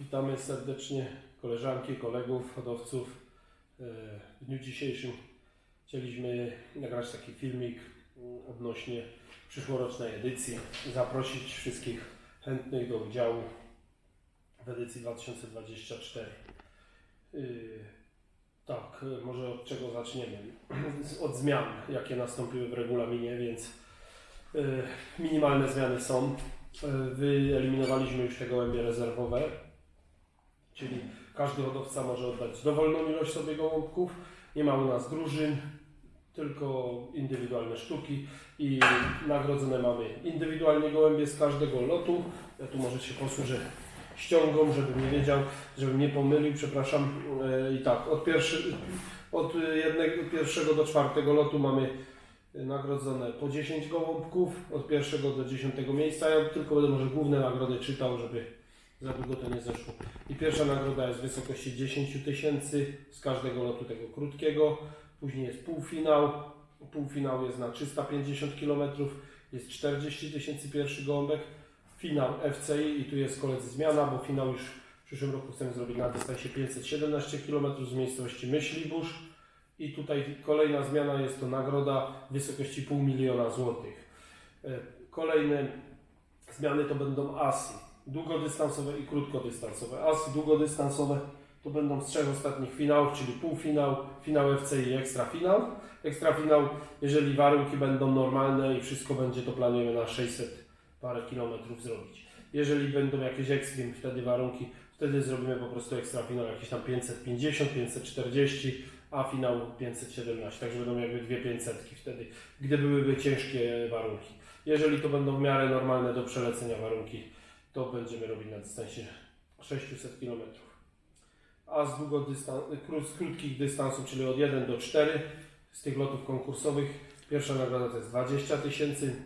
Witamy serdecznie koleżanki, kolegów, hodowców. E, W dniu dzisiejszym chcieliśmy nagrać taki filmik mm, odnośnie przyszłorocznej edycji. Zaprosić wszystkich chętnych do udziału w edycji 2024. Yy, Tak, e, może od czego zaczniemy? Od zmian, jakie nastąpiły w regulaminie, więc e, minimalne zmiany są. E, Wyeliminowaliśmy już te gołębie rezerwowe, czyli każdy hodowca może oddać dowolną ilość sobie gołąbków. Nie ma u nas drużyn, tylko indywidualne sztuki i nagrodzone mamy indywidualnie gołębie z każdego lotu. Ja tu może się posłużę ściągą, żebym nie wiedział, żebym nie pomylił, przepraszam. E, I tak, od, pierwszy, od jednego, pierwszego do czwartego lotu mamy nagrodzone po 10 gołąbków, od pierwszego do dziesiątego miejsca. Ja tylko będę może główne nagrody czytał, żeby za długo to nie zeszło. I pierwsza nagroda jest w wysokości 10 tysięcy z każdego lotu tego krótkiego. Później jest półfinał. Półfinał jest na 350 km, jest 40 tysięcy pierwszy gołąbek. Finał FCI i tu jest kolec zmiana, bo finał już w przyszłym roku chcemy zrobić na dystansie 517 km z miejscowości Myślibórz. I tutaj kolejna zmiana jest to nagroda w wysokości pół miliona złotych. E, Kolejne zmiany to będą ASI, długodystansowe i krótkodystansowe. ASI długodystansowe to będą z trzech ostatnich finałów, czyli półfinał, finał FC i ekstrafinał. Ekstrafinał, jeżeli warunki będą normalne i wszystko będzie, to planujemy na 600 parę kilometrów zrobić. Jeżeli będą jakieś ekstrem, wtedy warunki, wtedy zrobimy po prostu ekstrafinał jakieś tam 550, 540, a finał 517, także będą jakby dwie 500 wtedy, gdy byłyby ciężkie warunki. Jeżeli to będą w miarę normalne do przelecenia warunki, to będziemy robić na dystansie 600 km. A z, długodystan- z krótkich dystansów, czyli od 1 do 4, z tych lotów konkursowych, pierwsza nagroda to jest 20 tysięcy,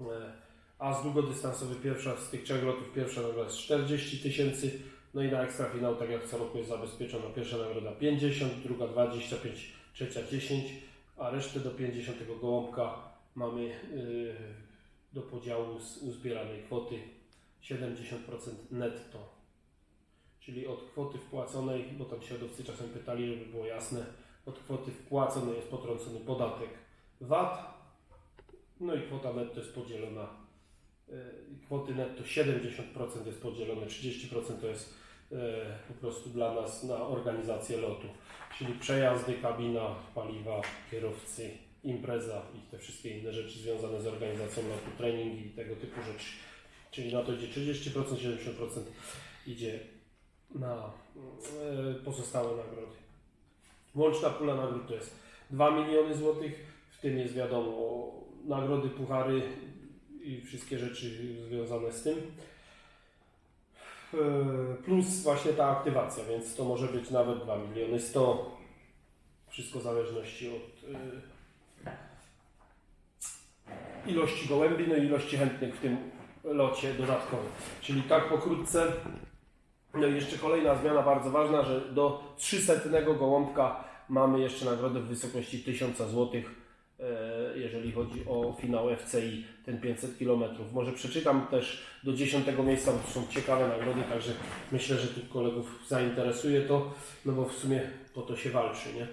e, a z długodystansowych pierwsza z tych trzech lotów pierwsza nagroda jest 40 tysięcy, no i na ekstra finał, tak jak co roku jest zabezpieczona, pierwsza nagroda 50, druga 25, trzecia 10, a resztę do 50 gołąbka mamy yy, do podziału z uzbieranej kwoty 70% netto. Czyli od kwoty wpłaconej, bo tam się hodowcy czasem pytali, żeby było jasne, od kwoty wpłaconej jest potrącony podatek VAT, no i kwota netto jest podzielona, yy, kwoty netto 70% jest podzielone, 30% to jest yy, po prostu dla nas na organizację lotu, czyli przejazdy, kabina, paliwa, kierowcy, impreza i te wszystkie inne rzeczy związane z organizacją lotu, treningi i tego typu rzeczy. Czyli na to idzie 30%, 70% idzie na e, pozostałe nagrody. Łączna pula nagród to jest 2 miliony złotych, w tym jest wiadomo nagrody, puchary i wszystkie rzeczy związane z tym. E, Plus właśnie ta aktywacja, więc to może być nawet 2 miliony 100. Wszystko w zależności od e, ilości gołębi, no i ilości chętnych w tym locie dodatkowym. Czyli tak pokrótce. No i jeszcze kolejna zmiana bardzo ważna, że do 300 gołąbka mamy jeszcze nagrodę w wysokości 1000 zł, e, jeżeli chodzi o finał FCI, ten 500 km. Może przeczytam też do 10 miejsca, bo to są ciekawe nagrody, także myślę, że tych kolegów zainteresuje to, no bo w sumie po to się walczy, nie?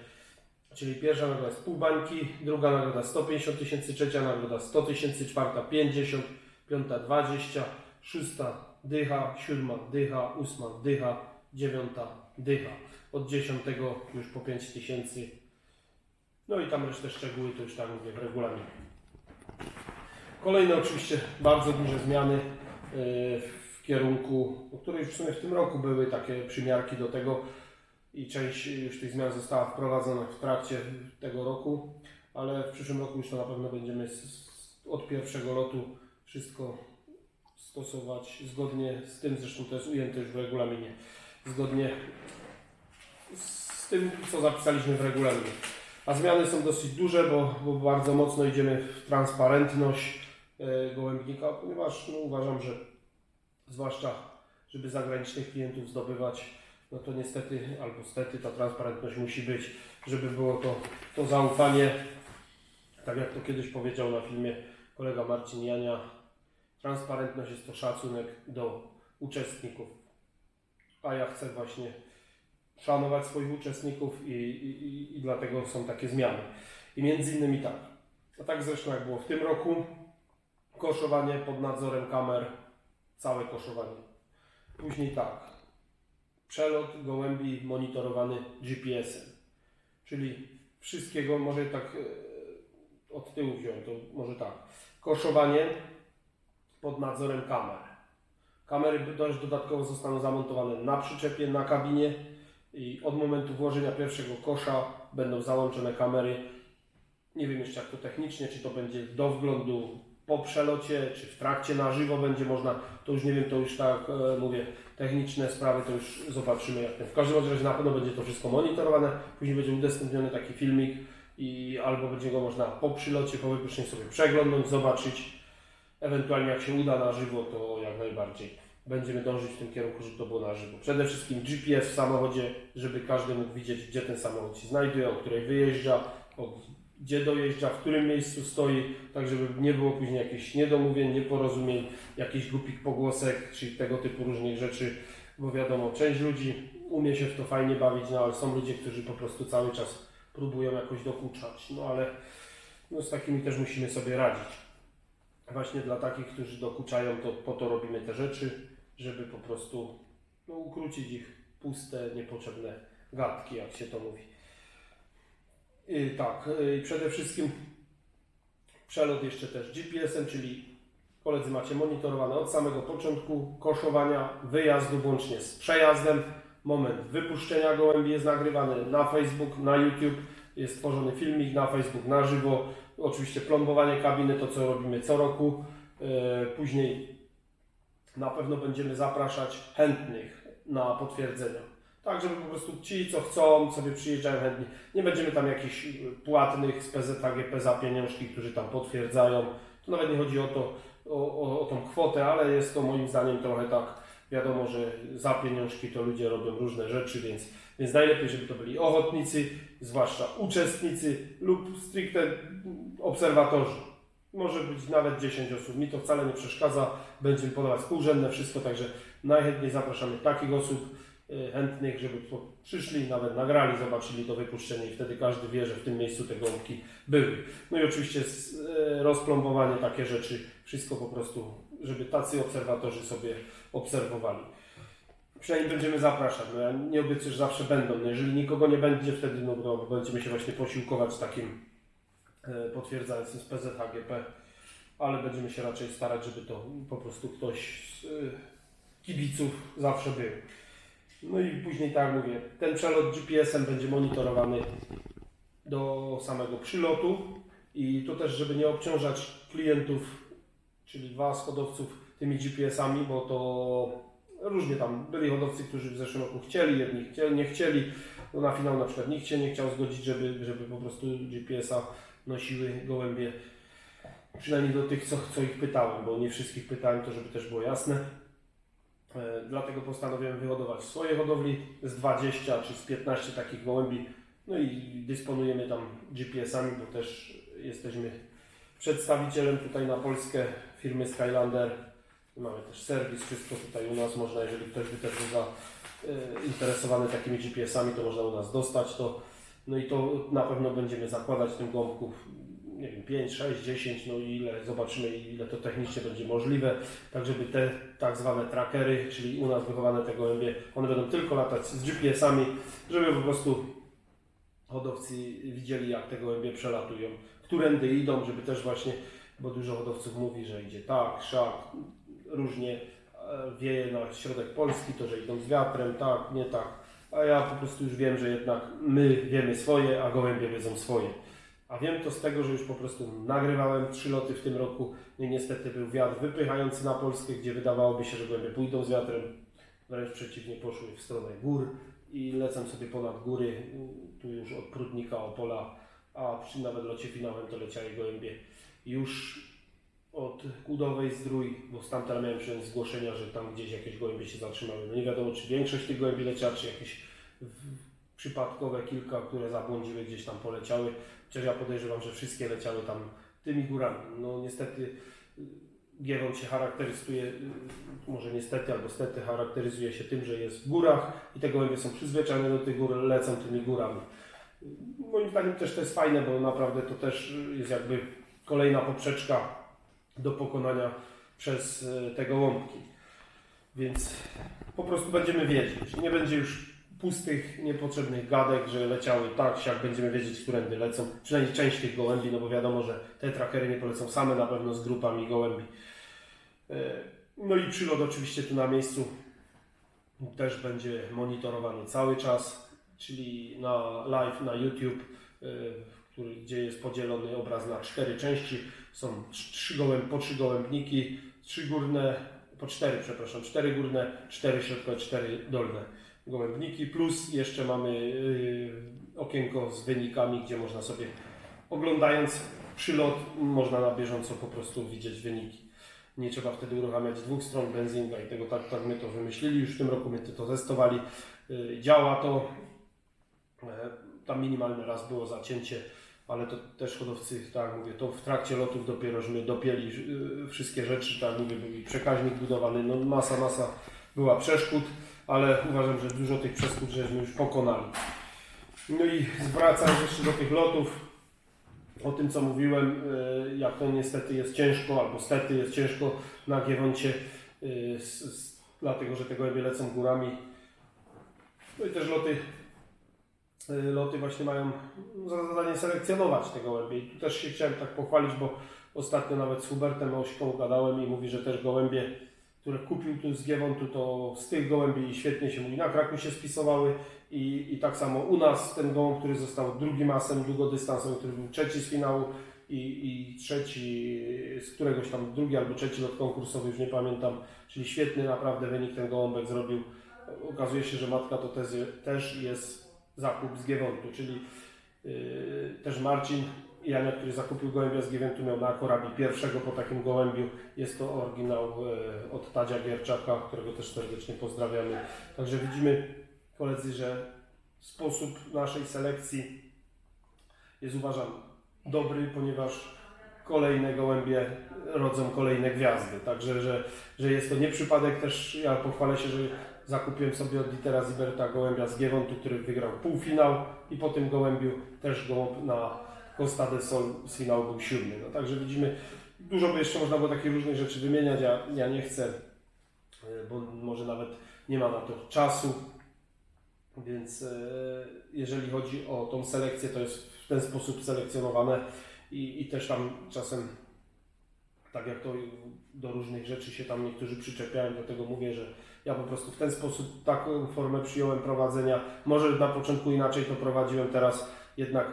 Czyli pierwsza nagroda jest pół bańki, druga nagroda 150 tysięcy, trzecia nagroda 100 tysięcy, czwarta 50, piąta 20, szósta dycha, siódma dycha, ósma dycha, dziewiąta dycha. Od dziesiątego już po 5 tysięcy. No i tam resztę szczegóły to już tak mówię w regulaminie. Kolejne oczywiście bardzo duże zmiany yy, w kierunku, które już w sumie w tym roku były takie przymiarki do tego, i część już tych zmian została wprowadzona w trakcie tego roku, ale w przyszłym roku już to na pewno będziemy od pierwszego lotu wszystko stosować zgodnie z tym, zresztą to jest ujęte już w regulaminie, zgodnie z tym, co zapisaliśmy w regulaminie. A zmiany są dosyć duże, bo, bo bardzo mocno idziemy w transparentność e, gołębnika, ponieważ no, uważam, że zwłaszcza, żeby zagranicznych klientów zdobywać, no to niestety, albo stety ta transparentność musi być, żeby było to, to zaufanie, tak jak to kiedyś powiedział na filmie kolega Marcin Jania, transparentność jest to szacunek do uczestników. A ja chcę właśnie szanować swoich uczestników i, i, i- dlatego są takie zmiany. I między innymi tak, a tak zresztą jak było w tym roku, koszowanie pod nadzorem kamer, całe koszowanie. Później tak, przelot gołębi monitorowany GPS-em, czyli wszystkiego, może tak e, od tyłu wziąłem, to może tak, koszowanie pod nadzorem kamer. Kamery też dodatkowo zostaną zamontowane na przyczepie, na kabinie i od momentu włożenia pierwszego kosza będą załączone kamery. Nie wiem jeszcze jak to technicznie, czy to będzie do wglądu po przelocie, czy w trakcie na żywo będzie można, to już nie wiem, to już tak e, mówię, techniczne sprawy to już zobaczymy jak ten. W każdym razie na pewno będzie to wszystko monitorowane, później będzie udostępniony taki filmik i albo będzie go można po przylocie, po wypuszczeniu sobie przeglądnąć, zobaczyć. Ewentualnie jak się uda na żywo, to jak najbardziej będziemy dążyć w tym kierunku, żeby to było na żywo. Przede wszystkim GPS w samochodzie, żeby każdy mógł widzieć, gdzie ten samochód się znajduje, o której wyjeżdża, o gdzie dojeżdża, w którym miejscu stoi, tak żeby nie było później jakichś niedomówień, nieporozumień, jakichś głupich pogłosek, czy tego typu różnych rzeczy, bo wiadomo, część ludzi umie się w to fajnie bawić, no ale są ludzie, którzy po prostu cały czas próbują jakoś dokuczać, no ale no, z takimi też musimy sobie radzić. Właśnie dla takich, którzy dokuczają, to po to robimy te rzeczy, żeby po prostu no, ukrócić ich puste, niepotrzebne gadki, jak się to mówi. I tak, y, przede wszystkim przelot jeszcze też GPS-em, czyli koledzy macie monitorowane od samego początku koszowania, wyjazdu łącznie z przejazdem. Moment wypuszczenia gołębi jest nagrywany na Facebook, na YouTube. Jest tworzony filmik na Facebook na żywo. Oczywiście plombowanie kabiny, to co robimy co roku. E, Później na pewno będziemy zapraszać chętnych na potwierdzenia. Tak, żeby po prostu ci, co chcą, sobie przyjeżdżają chętni. Nie będziemy tam jakichś płatnych z PZAGP za pieniążki, którzy tam potwierdzają. To nawet nie chodzi o to, o, o, o tą kwotę, ale jest to moim zdaniem trochę tak, wiadomo, że za pieniążki to ludzie robią różne rzeczy, więc, więc najlepiej, żeby to byli ochotnicy, zwłaszcza uczestnicy lub stricte obserwatorzy. Może być nawet 10 osób, mi to wcale nie przeszkadza, będziemy podawać współrzędne wszystko, także najchętniej zapraszamy takich osób y, chętnych, żeby przyszli, nawet nagrali, zobaczyli to wypuszczenie i wtedy każdy wie, że w tym miejscu te gąbki były. No i oczywiście y, rozplombowanie, takie rzeczy, wszystko po prostu, żeby tacy obserwatorzy sobie obserwowali. Przynajmniej będziemy zapraszać. No ja nie obiecuję, że zawsze będą. No jeżeli nikogo nie będzie, wtedy no, no, będziemy się właśnie posiłkować z takim e, potwierdzającym z PZHGP, ale będziemy się raczej starać, żeby to po prostu ktoś z e, kibiców zawsze był. No i później, tak mówię, ten przelot GPS-em będzie monitorowany do samego przylotu i to też, żeby nie obciążać klientów, czyli Was, hodowców, tymi GPS-ami, bo to różnie tam byli hodowcy, którzy w zeszłym roku chcieli, jedni chcieli, nie chcieli. No na finał na przykład nikt się nie chciał zgodzić, żeby, żeby po prostu GPS-a nosiły gołębie. Przynajmniej do tych, co, co ich pytałem, bo nie wszystkich pytałem, to żeby też było jasne. E, Dlatego postanowiłem wyhodować w swojej hodowli z 20 czy z 15 takich gołębi. No i dysponujemy tam GPS-ami, bo też jesteśmy przedstawicielem tutaj na Polskę firmy Skylander. Mamy też serwis, wszystko tutaj u nas można, jeżeli ktoś by też był zainteresowany takimi GPS-ami, to można u nas dostać to. No i to na pewno będziemy zakładać tym gąbków, nie wiem, 5, 6, 10, no i ile, zobaczymy ile to technicznie będzie możliwe, tak żeby te tak zwane trackery, czyli u nas wychowane te gołębie, one będą tylko latać z GPS-ami, żeby po prostu hodowcy widzieli jak te gołębie przelatują, którędy idą, żeby też właśnie, bo dużo hodowców mówi, że idzie tak, szak, różnie e, wieje na środek Polski, to że idą z wiatrem, tak, nie tak. A ja po prostu już wiem, że jednak my wiemy swoje, a gołębie wiedzą swoje. A wiem to z tego, że już po prostu nagrywałem trzy loty w tym roku. I niestety był wiatr wypychający na Polskę, gdzie wydawałoby się, że gołębie pójdą z wiatrem. Wręcz przeciwnie, poszły w stronę gór i lecą sobie ponad góry, tu już od Prudnika, Opola, a przy nawet locie finałem to leciały gołębie już od Kudowej Zdrój, bo stamtąd miałem przyjąć zgłoszenia, że tam gdzieś jakieś gołębie się zatrzymały. No nie wiadomo, czy większość tych gołębi leciała, czy jakieś przypadkowe kilka, które zabłądziły, gdzieś tam poleciały. Chociaż ja podejrzewam, że wszystkie leciały tam tymi górami. No niestety y, Giewont się charakteryzuje, y, może niestety albo stety, charakteryzuje się tym, że jest w górach i te gołębie są przyzwyczajone do tych gór, lecą tymi górami. Y, Moim zdaniem też to jest fajne, bo naprawdę to też jest jakby kolejna poprzeczka do pokonania przez y, te gołąbki. Więc po prostu będziemy wiedzieć. Nie będzie już pustych, niepotrzebnych gadek, że leciały tak, siak będziemy wiedzieć, którędy lecą. Przynajmniej część tych gołębi, no bo wiadomo, że te trackery nie polecą same na pewno z grupami gołębi. E, No i przylot oczywiście tu na miejscu też będzie monitorowany cały czas, czyli na live na YouTube, e, który, gdzie jest podzielony obraz na cztery części. Są trz- trzy po trzy gołębniki, trzy górne, po cztery, przepraszam, cztery górne, cztery środkowe, cztery dolne gołębniki, plus jeszcze mamy y, okienko z wynikami, gdzie można sobie oglądając przylot, można na bieżąco po prostu widzieć wyniki. Nie trzeba wtedy uruchamiać dwóch stron benzinga i tego tak, tak my to wymyślili. Już w tym roku my to testowali. Y, Działa to. E, Tam minimalny raz było zacięcie, ale to też hodowcy, tak mówię, to w trakcie lotów dopiero żeśmy dopięli y, wszystkie rzeczy, tak mówię, był przekaźnik budowany, no masa, masa była przeszkód, ale uważam, że dużo tych przeszkód żeśmy już pokonali. No i zwracając jeszcze do tych lotów, o tym co mówiłem, y, jak to niestety jest ciężko, albo stety jest ciężko na Giewoncie, y, dlatego że te gołębie lecą górami. No i też loty, loty właśnie mają za zadanie selekcjonować te gołębie. I tu też się chciałem tak pochwalić, bo ostatnio nawet z Hubertem Ośką gadałem i mówi, że też gołębie, które kupił tu z Giewontu, to z tych gołębi świetnie się mówi, na Kraku się spisowały i, i tak samo u nas ten gołąb, który został drugim asem długodystansowym, który był trzeci z finału i, i trzeci z któregoś tam drugi albo trzeci lot konkursowy, już nie pamiętam, czyli świetny naprawdę wynik ten gołąbek zrobił. Okazuje się, że matka to też, też jest zakup z Giewontu, czyli yy, też Marcin Janek, który zakupił gołębia z Giewontu, miał na Korabi pierwszego po takim gołębiu. Jest to oryginał e, od Tadzia Gierczaka, którego też serdecznie pozdrawiamy. Także widzimy, koledzy, że sposób naszej selekcji jest uważam dobry, ponieważ kolejne gołębie rodzą kolejne gwiazdy. Także, że, że jest to nie przypadek też, ja pochwalę się, że zakupiłem sobie od Dietera Ziberta gołębia z Giewontu, który wygrał półfinał i po tym gołębiu też gołąb na Costa del Sol z finału był siódmy. No, także widzimy, dużo by jeszcze można było takich różnych rzeczy wymieniać, ja, ja nie chcę, e, bo może nawet nie ma na to czasu, więc e, jeżeli chodzi o tą selekcję, to jest w ten sposób selekcjonowane i, i też tam czasem, tak jak to do różnych rzeczy się tam niektórzy przyczepiają, dlatego mówię, że ja po prostu w ten sposób taką formę przyjąłem prowadzenia. Może na początku inaczej to prowadziłem, teraz jednak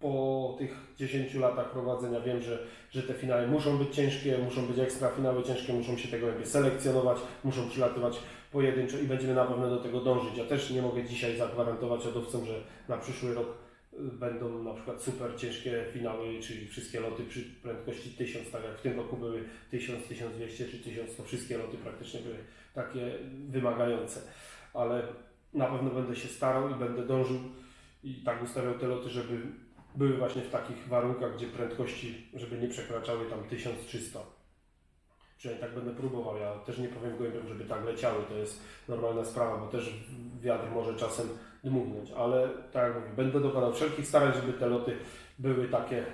po tych 10 latach prowadzenia wiem, że, że te finały muszą być ciężkie, muszą być ekstra finały ciężkie, muszą się tego jakby selekcjonować, muszą przylatywać pojedynczo i będziemy na pewno do tego dążyć. Ja też nie mogę dzisiaj zagwarantować hodowcom, że na przyszły rok y, będą na przykład super ciężkie finały, czyli wszystkie loty przy prędkości 1000, tak jak w tym roku były 1000, 1200 czy 1000, to wszystkie loty praktycznie były takie wymagające. Ale na pewno będę się starał i będę dążył i tak ustawiał te loty, żeby były właśnie w takich warunkach, gdzie prędkości, żeby nie przekraczały tam 1300. Przynajmniej tak będę próbował. Ja też nie powiem gołębiom, żeby tak leciały. To jest normalna sprawa, bo też wiatr może czasem dmuchnąć. Ale tak jak mówię, będę dokonał wszelkich starań, żeby te loty były takie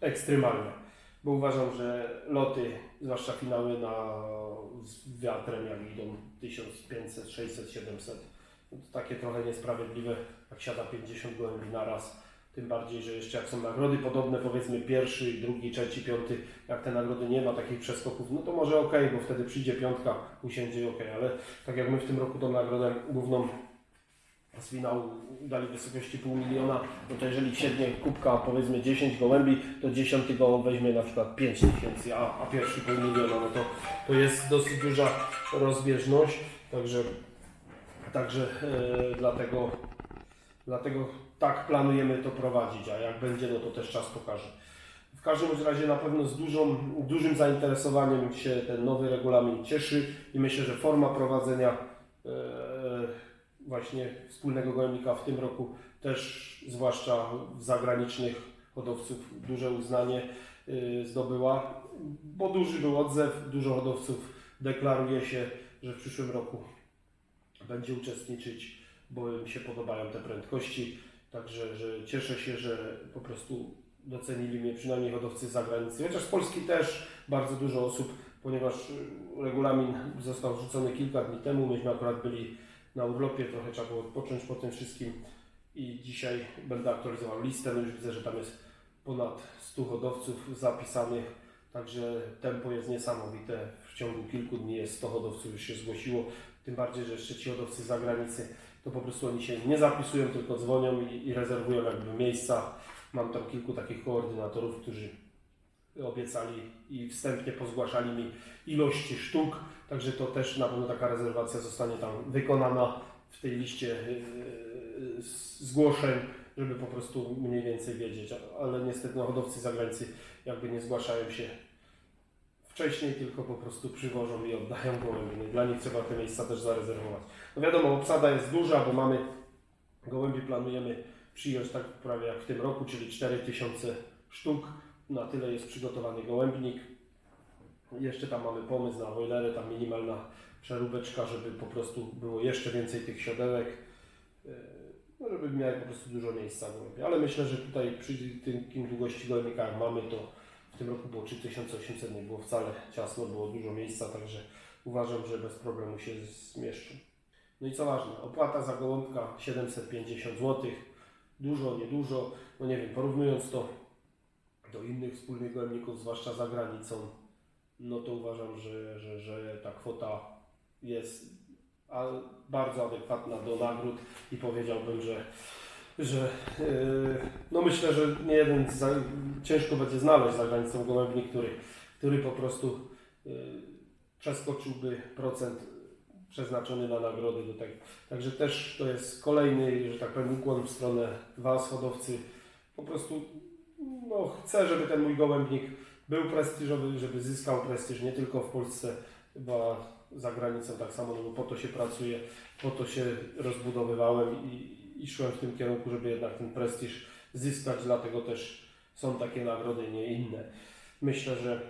ekstremalne. Bo uważam, że loty, zwłaszcza finały na, wiatrem, jak idą 1500, 600, 700, to takie trochę niesprawiedliwe, jak siada 50 gołębi na raz. Tym bardziej, że jeszcze jak są nagrody podobne, powiedzmy pierwszy, drugi, trzeci, piąty, jak te nagrody nie ma takich przeskoków, no to może ok, bo wtedy przyjdzie piątka, usiądzie ok, ale tak jak my w tym roku tą nagrodę główną z finału dali wysokości pół miliona, no to jeżeli wsiednie kubka powiedzmy 10 gołębi, to dziesiąty gołąb weźmie na przykład 5 tysięcy, a, a pierwszy pół miliona, no to, to jest dosyć duża rozbieżność, także, także e, dlatego, dlatego tak planujemy to prowadzić, a jak będzie, no to też czas pokaże. W każdym razie na pewno z dużą, dużym zainteresowaniem się ten nowy regulamin cieszy i myślę, że forma prowadzenia e, właśnie wspólnego gołębnika w tym roku też, zwłaszcza zagranicznych hodowców, duże uznanie y, zdobyła. bo duży był odzew, dużo hodowców deklaruje się, że w przyszłym roku będzie uczestniczyć, bo im się podobają te prędkości. Także że cieszę się, że po prostu docenili mnie przynajmniej hodowcy z zagranicy. Chociaż z Polski też bardzo dużo osób, ponieważ regulamin został wrzucony kilka dni temu. Myśmy akurat byli na urlopie, trochę trzeba było odpocząć po tym wszystkim i dzisiaj będę aktualizował listę. No już widzę, że tam jest ponad 100 hodowców zapisanych, także tempo jest niesamowite. W ciągu kilku dni jest 100 hodowców już się zgłosiło, tym bardziej, że jeszcze ci hodowcy z zagranicy to po prostu oni się nie zapisują, tylko dzwonią i, i rezerwują jakby miejsca. Mam tam kilku takich koordynatorów, którzy obiecali i wstępnie pozgłaszali mi ilości sztuk, także to też na pewno taka rezerwacja zostanie tam wykonana w tej liście z- zgłoszeń, żeby po prostu mniej więcej wiedzieć, ale niestety no, hodowcy zagranicy jakby nie zgłaszają się wcześniej, tylko po prostu przywożą i oddają gołębie. Dla nich trzeba te miejsca też zarezerwować. No wiadomo, obsada jest duża, bo mamy gołębi planujemy przyjąć tak prawie jak w tym roku, czyli 4000 sztuk. Na tyle jest przygotowany gołębnik. Jeszcze tam mamy pomysł na wojlerę, tam minimalna przeróbeczka, żeby po prostu było jeszcze więcej tych siodełek, yy, no żeby miały po prostu dużo miejsca gołębie. Ale myślę, że tutaj przy tym długości gołębnika jak mamy, to w tym roku było 3800, nie było wcale ciasno, było dużo miejsca, także uważam, że bez problemu się zmieszczą. No i co ważne, opłata za gołąbka 750 zł, dużo, niedużo, no nie wiem, porównując to do innych wspólnych gołębników, zwłaszcza za granicą, no to uważam, że, że, że ta kwota jest bardzo adekwatna do nagród i powiedziałbym, że, że yy, no myślę, że nie jeden za, ciężko będzie znaleźć za granicą który, który po prostu yy, przeskoczyłby procent przeznaczony na nagrody do tego. Także też to jest kolejny, że tak powiem, ukłon w stronę Was, hodowcy. Po prostu no, chcę, żeby ten mój gołębnik był prestiżowy, żeby zyskał prestiż nie tylko w Polsce, chyba za granicą tak samo, no bo po to się pracuje, po to się rozbudowywałem i, i szłem w tym kierunku, żeby jednak ten prestiż zyskać, dlatego też są takie nagrody, nie inne. Myślę, że,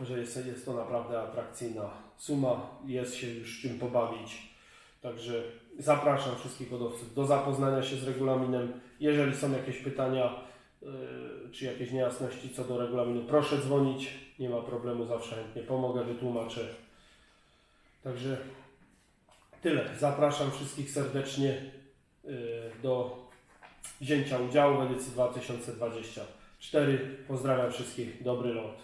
że jest, jest to naprawdę atrakcyjna suma, jest się już czym pobawić. Także zapraszam wszystkich hodowców do zapoznania się z regulaminem. Jeżeli są jakieś pytania czy jakieś niejasności co do regulaminu, proszę dzwonić. Nie ma problemu, zawsze chętnie pomogę, wytłumaczę. Także tyle. Zapraszam wszystkich serdecznie yy, do wzięcia udziału w edycji 2024. Pozdrawiam wszystkich. Dobry lot.